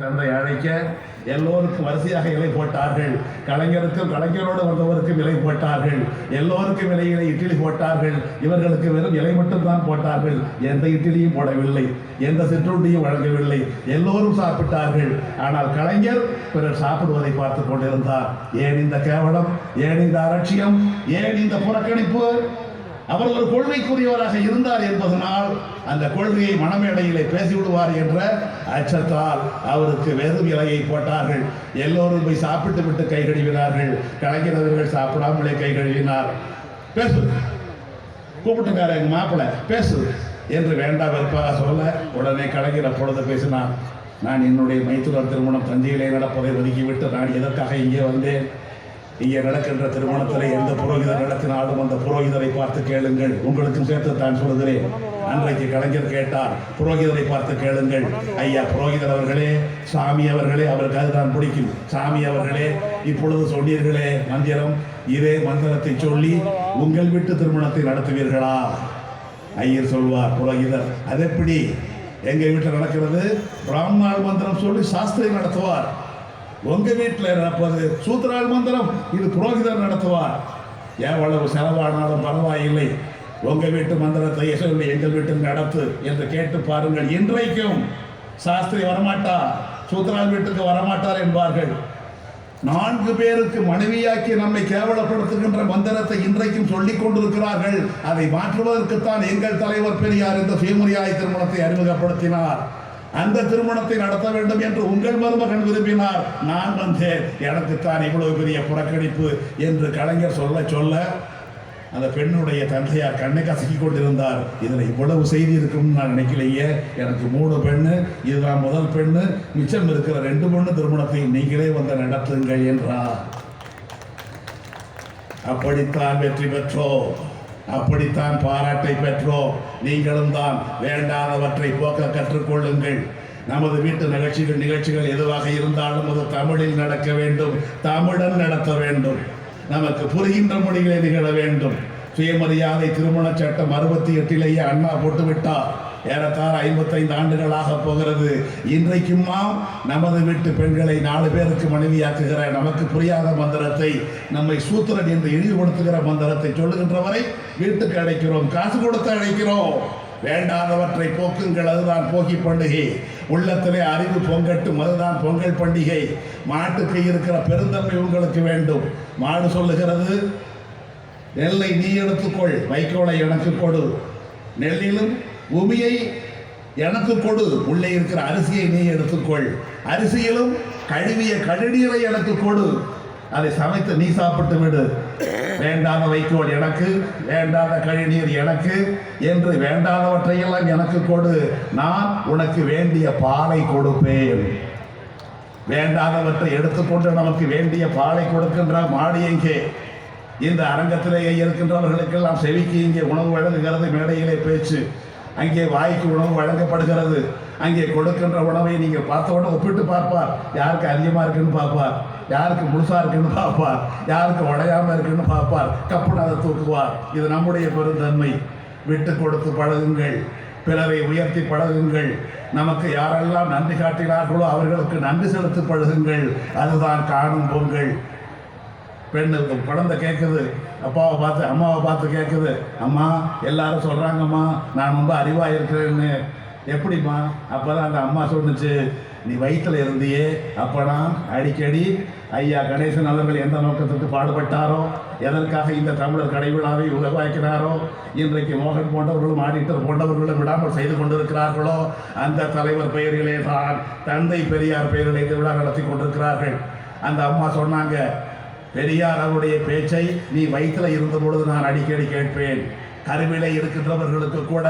தந்தை அழைக்க எல்லோருக்கும் வரிசையாக இலை போட்டார்கள். கலைஞருக்கும் கலைஞரோடு வந்தவருக்கும் இலை போட்டார்கள். எல்லோருக்கும் இலையில இட்லி போட்டார்கள். இவர்களுக்கு வெறும் இலை மட்டும்தான் போட்டார்கள். எந்த இட்லியும் போடவில்லை. எந்த சிற்றுண்டியும் வழங்கவில்லை. எல்லோரும் சாப்பிட்டார்கள். ஆனால் கலைஞர் பிறர் சாப்பிடுவதை பார்த்து கொண்டிருந்தார். ஏன் இந்த கேவலம்? ஏன் இந்த அலட்சியம்? ஏன் இந்த புறக்கணிப்பு? அவர் ஒரு கொள்கைக்குரியவராக இருந்தார் என்பதனால் அந்த கொள்கையை மனமேடையிலே பேசிவிடுவார் என்ற அச்சத்தால் அவருக்கு வெறும் இலையை போட்டார்கள். எல்லோரும் போய் சாப்பிட்டு விட்டு கை கழுவினார்கள். கலைஞரவர்கள் சாப்பிடாமலே கை கழுவினார். பேசு. கூப்பிட்டுக்கார எங்க மாப்பிள்ளை பேசு என்று வேண்டாம் வெறுப்பாக சொல்ல உடனே கலைஞர் அப்பொழுது பேசினார். நான் என்னுடைய மைத்துனர் திருமணம் தஞ்சையிலே நடப்பதை ஒதுக்கிவிட்டு நான் எதற்காக இங்கே வந்தேன்? இங்கே நடக்கின்ற திருமணத்தில் எந்த புரோகிதர் நடத்தினாலும் அந்த புரோகிதரை பார்த்து கேளுங்கள். உங்களுக்கும் சேர்த்து தான் சொல்கிறேன் அன்றைக்கு கலைஞர் கேட்டார் புரோகிதரை பார்த்து கேளுங்கள். ஐயா புரோகிதர் அவர்களே சாமி அவர்களே அவருக்கு அதுதான் பிடிக்கும். சாமி அவர்களே இப்பொழுது சொன்னீர்களே மந்திரம் இதே மந்திரத்தை சொல்லி உங்கள் வீட்டு திருமணத்தை நடத்துவீர்களா? ஐயர் சொல்வார் புரோகிதர். அது எப்படி எங்க வீட்டில் நடக்கிறது பிராமணால் மந்திரம் சொல்லி சாஸ்திரி நடத்துவார். உங்க வீட்டில் நடப்பது சூத்திரால் மந்திரம். இது புரோகிதர் நடத்துவார். எவ்வளவு செலவானாலும் பரவாயில்லை. உங்க வீட்டு மந்திரத்தை சொல்லி எங்கள் வீட்டில் நடத்து என்று கேட்டு பாருங்கள். இன்றைக்கும் சாஸ்திரி வரமாட்டார் சூத்திரால் வீட்டுக்கு வரமாட்டார் என்பார்கள். நான்கு பேருக்கு மனைவியாக்கி நம்மை கேவலப்படுத்துகின்ற மந்திரத்தை இன்றைக்கும் சொல்லிக் கொண்டிருக்கிறார்கள். அதை மாற்றுவதற்குத்தான் எங்கள் தலைவர் பெரியார் இந்த சுயமரியாதை திருமணத்தை அறிமுகப்படுத்தினார். அந்த திருமணத்தை நடத்த வேண்டும் என்று உங்கள் மருமகன் விரும்பினார். நான் வந்தேன். எனக்கு தான் இவ்வளவு பெரிய புறக்கணிப்பு என்று கலைஞர் சொல்ல சொல்ல அந்த பெண்ணுடைய தந்தையார் கண்ணை கசக்கி கொண்டிருந்தார். இதில் இவ்வளவு செய்தி இருக்கும்னு நான் நினைக்கலையே. எனக்கு மூணு பெண்ணு இதுதான் முதல் பெண்ணு. மிச்சம் இருக்கிற ரெண்டு பொண்ணு திருமணத்தை நீங்களே வந்து நடத்துங்கள் என்றார். அப்படித்தான் வெற்றி பெற்றோம். அப்படித்தான் பாராட்டை பெற்றோம். நீங்களும் தான் வேண்டாதவற்றை போக்க கற்றுக்கொள்ளுங்கள். நமது வீட்டு நிகழ்ச்சிகள் நிகழ்ச்சிகள் எதுவாக இருந்தாலும் அது தமிழில் நடக்க வேண்டும் தமிழன் நடத்த வேண்டும். நமக்கு புரிகின்ற மொழிகளை நிகழ வேண்டும். சுயமரியாதை திருமண சட்டம் அறுபத்தி எட்டிலேயே அண்ணா போட்டுவிட்டார். ஏறத்தாழ ஐம்பத்தைந்து ஆண்டுகளாக போகிறது. இன்றைக்குமா நமது வீட்டு பெண்களை நாலு பேருக்கு மனைவியாக்குகிற நமக்கு புரியாத மந்திரத்தை நம்மை சூத்திரன் என்று இழிவுபடுத்துகிற மந்திரத்தை சொல்லுகின்றவரை வீட்டுக்கு அழைக்கிறோம் காசு கொடுத்து அழைக்கிறோம். வேண்டாதவற்றை போக்குங்கள் அதுதான் போகி பண்டிகை. உள்ளத்திலே அறிவு பொங்கட்டும் அதுதான் பொங்கல் பண்டிகை. மாட்டுக்கு இருக்கிற பெருந்தன்மை உங்களுக்கு வேண்டும். மாடு சொல்லுகிறது நெல்லை நீ எடுத்துக்கொள் வைக்கோலை எனக்கு கொடு. நெல்லிலும் பூமியை எனக்கு கொடு. உள்ளே இருக்கிற அரிசியை நீ எடுத்துக்கொள் அரிசியிலும் கழுவிய கழுநீரை எனக்கு கொடு. அதை சமைத்து நீ சாப்பிட்டு விடு. வேண்டாத வைக்கோல் எனக்கு வேண்டாத கழிநீர் எனக்கு என்று வேண்டாதவற்றையெல்லாம் எனக்கு கொடு. நான் உனக்கு வேண்டிய பாலை கொடுப்பேன். வேண்டாதவற்றை எடுத்துக்கொண்டு நமக்கு வேண்டிய பாலை கொடுக்கின்ற மாடு எங்கே? இந்த அரங்கத்திலேயே இருக்கின்றவர்களுக்கெல்லாம் செவிக்கு இங்கே உணவு வழங்குகிறது மேடையிலே பேச்சு. அங்கே வாய்க்கு உணவு வழங்கப்படுகிறது. அங்கே கொடுக்கின்ற உணவை நீங்கள் பார்த்த உடனே ஒப்பிட்டு பார்ப்பார். யாருக்கு அதிகமாக இருக்குன்னு பார்ப்பார். யாருக்கு முழுசாக இருக்குன்னு பார்ப்பார். யாருக்கு உடையாமல் இருக்குன்னு பார்ப்பார். கப்புன்னு அதை தூக்குவார். இது நம்முடைய பெருந்தன்மை. விட்டு கொடுத்து பழகுங்கள். பிறரை உயர்த்தி பழகுங்கள். நமக்கு யாரெல்லாம் நன்றி காட்டினார்களோ அவர்களுக்கு நன்றி செலுத்தி பழகுங்கள். அதுதான் காணும் பொங்கல். பெண்ணு குழந்தை கேட்குது அப்பாவை பார்த்து அம்மாவை பார்த்து கேட்குது அம்மா எல்லாரும் சொல்கிறாங்கம்மா நான் ரொம்ப அறிவாக இருக்கிறேன்னு. எப்படிம்மா? அப்போ தான் அந்த அம்மா சொன்னுச்சு நீ வயிற்றில் இருந்தியே அப்போனா அடிக்கடி ஐயா கணேசன் அவர்கள் எந்த நோக்கத்துக்கு பாடுபட்டாரோ எதற்காக இந்த தமிழர் கடைவிழாவை உருவாக்கினாரோ இன்றைக்கு மோகன் போன்றவர்களும் ஆடிட்டர் போன்றவர்களும் விடாமல் செய்து கொண்டிருக்கிறார்களோ அந்த தலைவர் பெயரிலே தான் தந்தை பெரியார் பெயரிலே இந்த விழா நடத்தி கொண்டிருக்கிறார்கள். அந்த அம்மா சொன்னாங்க பெரியார் அவருடைய பேச்சை நீ வயிற்றில் இருந்த பொழுது நான் அடிக்கடி கேட்பேன். கருவிலை இருக்கின்றவர்களுக்கு கூட